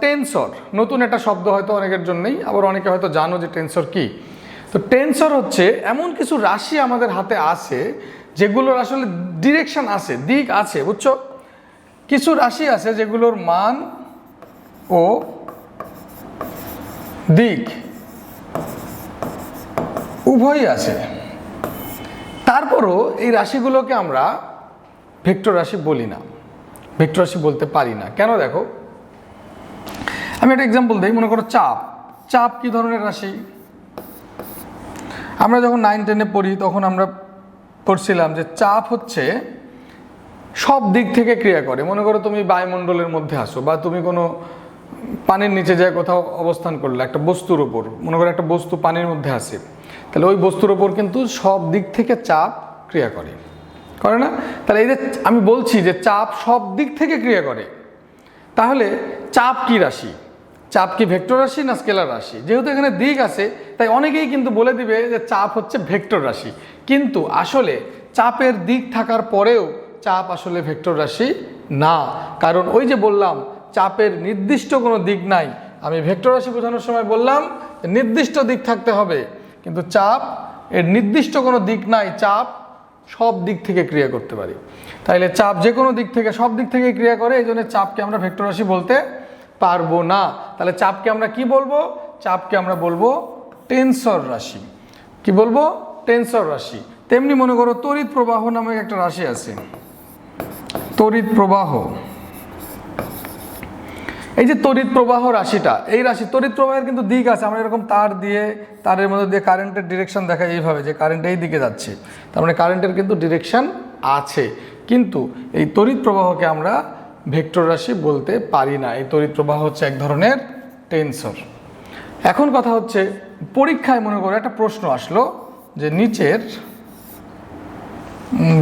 Tensor নতুন একটা শব্দ হয়তো অনেকের জন্যই, আবার অনেকে হয়তো জানো যে টেনসর কি। তো টেনসর হচ্ছে এমন কিছু রাশি আমাদের হাতে আছে, যেগুলোর আসলে ডিরেকশন আছে, দিক আছে, বুঝছ? কিছু রাশি আছে যেগুলোর মান ও দিক উভয়ই আছে। তারপরও এই রাশিগুলোকে আমরা ভেক্টর রাশি বলি না। ভেক্টর রাশি বলতে পারি না। কেন দেখো? আমি একটা এক্সাম্পল দিই, মনে করো চাপ। চাপ কি ধরনের রাশি? আমরা যখন নাইন টেনে পড়ি, তখন আমরা পড়ছিলাম যে চাপ হচ্ছে সব দিক থেকে ক্রিয়া করে। মনে করো তুমি বায়ুমণ্ডলের মধ্যে আসো বা তুমি কোনো পানির নিচে যায় কোথাও অবস্থান করলে, একটা বস্তুর ওপর মনে করো একটা বস্তু পানির মধ্যে আসে তাহলে ওই বস্তুর ওপর কিন্তু সব দিক থেকে চাপ ক্রিয়া করে। করে না? তাহলে এই যে আমি বলছি যে চাপ সব দিক থেকে ক্রিয়া করে। তাহলে চাপ কি রাশি? চাপ কি ভেক্টর রাশি না স্কেলার রাশি? যেহেতু এখানে দিক আছে, তাই অনেকেই কিন্তু বলে দিবে যে চাপ হচ্ছে ভেক্টর রাশি। কিন্তু আসলে চাপের দিক থাকার পরেও চাপ আসলে ভেক্টর রাশি না। কারণ ওই যে বললাম, চাপের নির্দিষ্ট কোনো দিক নাই। আমি ভেক্টর রাশি বোঝানোর সময় বললাম নির্দিষ্ট দিক থাকতে হবে। কিন্তু চাপ, এর নির্দিষ্ট কোনো দিক নাই, চাপ সব দিক থেকে ক্রিয়া করতে পারি। তাইলে চাপ যে কোনো দিক থেকে সব দিক থেকে ক্রিয়া করে, এই জন্য চাপকে আমরা ভেক্টর রাশি বলতে পারব না। তাহলে চাপকে আমরা কি বলব? চাপকে আমরা বলব টেনসর রাশি। কি বলব? টেনসর রাশি। তেমনি মনে করো তড়িৎ প্রবাহ নামে একটা রাশি আছে। তড়িৎ প্রবাহ। এই যে তড়িৎ প্রবাহ রাশিটা, এই রাশি তড়িৎ প্রবাহের কিন্তু দিক আছে। আমরা এরকম তার দিয়ে, তারের মধ্যে দিয়ে কারেন্টের ডিরেকশন দেখা এইভাবে যে কারেন্ট এই দিকে যাচ্ছে। তার মানে কারেন্টের কিন্তু ডিরেকশন আছে। কিন্তু এই তড়িৎ প্রবাহকে আমরা ভেক্টর রাশি বলতে পারি না। এই তড়িৎ প্রবাহ হচ্ছে এক ধরনের টেনসর এখন কথা হচ্ছে, পরীক্ষায় মনে করো একটা প্রশ্ন আসলো যে নিচের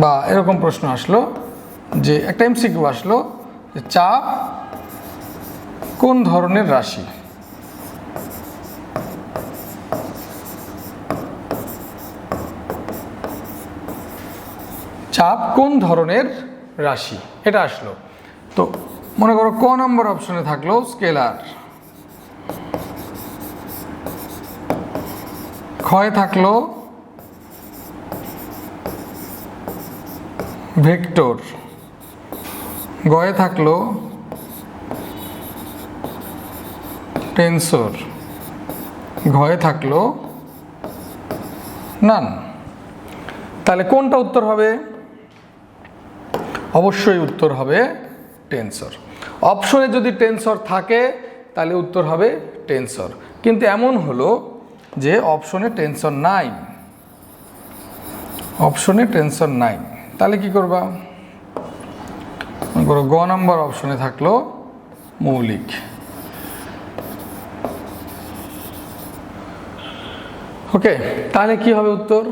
বা এরকম প্রশ্ন আসলো যে একটা এমসিকিউ আসলো যে চাপ কোন ধরনের রাশি? চাপ কোন ধরনের রাশি? এটা আসলো। তো মনে করো ক নম্বর অপশনে থাকল স্কেলার। ক্ষয় থাকল ভেক্টর। গয়ে থাকল টেনসর। ঘয়ে থাকল নান। তাহলে কোনটা উত্তর হবে? অবশ্যই উত্তর হবে টেনসর অপশনে যদি টেনসর থাকে, তাহলে উত্তর হবে টেনসর কিন্তু এমন হলো যে অপশনে টেনসর নাই। অপশনে টেনসর নাই। তাহলে কি করবা? করো গ নম্বর অপশনে থাকল মৌলিক। ওকে, তাহলে কি হবে উত্তর?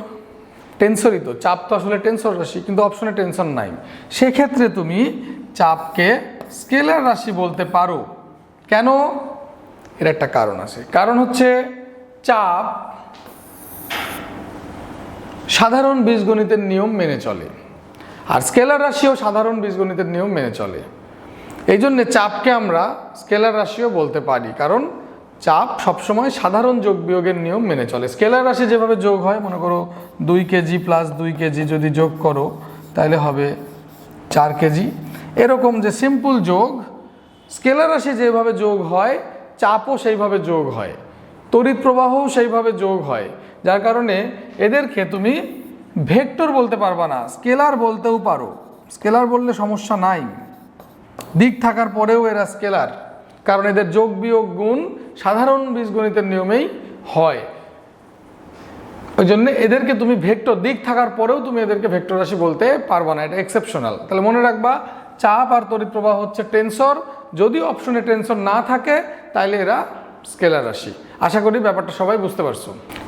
টেনসরই তো, চাপ তো আসলে টেনসর রাশি কিন্তু অপশনে টেনশন নাই। সেক্ষেত্রে তুমি চাপকে স্কেলার রাশি বলতে পারো। কেন? এর একটা কারণ আছে। কারণ হচ্ছে চাপ সাধারণ বীজগণিতের নিয়ম মেনে চলে। আর স্কেলার রাশিও সাধারণ বীজগণিতের নিয়ম মেনে চলে। এই জন্যে চাপকে আমরা স্কেলার রাশিও বলতে পারি। কারণ চাপ সবসময় সাধারণ যোগ বিয়োগের নিয়ম মেনে চলে। স্কেলার রাশি যেভাবে যোগ হয়, মনে করো দুই কেজি প্লাস দুই কেজি যদি যোগ করো, তাহলে হবে চার কেজি। এরকম যে সিম্পল যোগ স্কেলার রাশি যেভাবে যোগ হয়, চাপও সেইভাবে যোগ হয়, তড়িৎ প্রবাহও সেইভাবে যোগ হয়, যার কারণে এদেরকে তুমি ভেক্টর বলতে পারবা না, স্কেলার বলতেও পারো, স্কেলার বললে সমস্যা নাই। দিক থাকার পরেও এরা স্কেলার, কারণ এদের যোগ বিয়োগ গুণ সাধারণ বীজগণিতের নিয়মেই হয়। ওই জন্য এদেরকে তুমি ভেক্টর, দিক থাকার পরেও তুমি এদেরকে ভেক্টর রাশি বলতে পারবা না, এটা এক্সেপশনাল তাহলে মনে রাখবা চাপ আর তড়িৎ প্রবাহ হচ্ছে টেনসর যদি অপশনে টেনসর না থাকে তাহলে এরা স্কেলার রাশি। আশা করি ব্যাপারটা সবাই বুঝতে পারছ।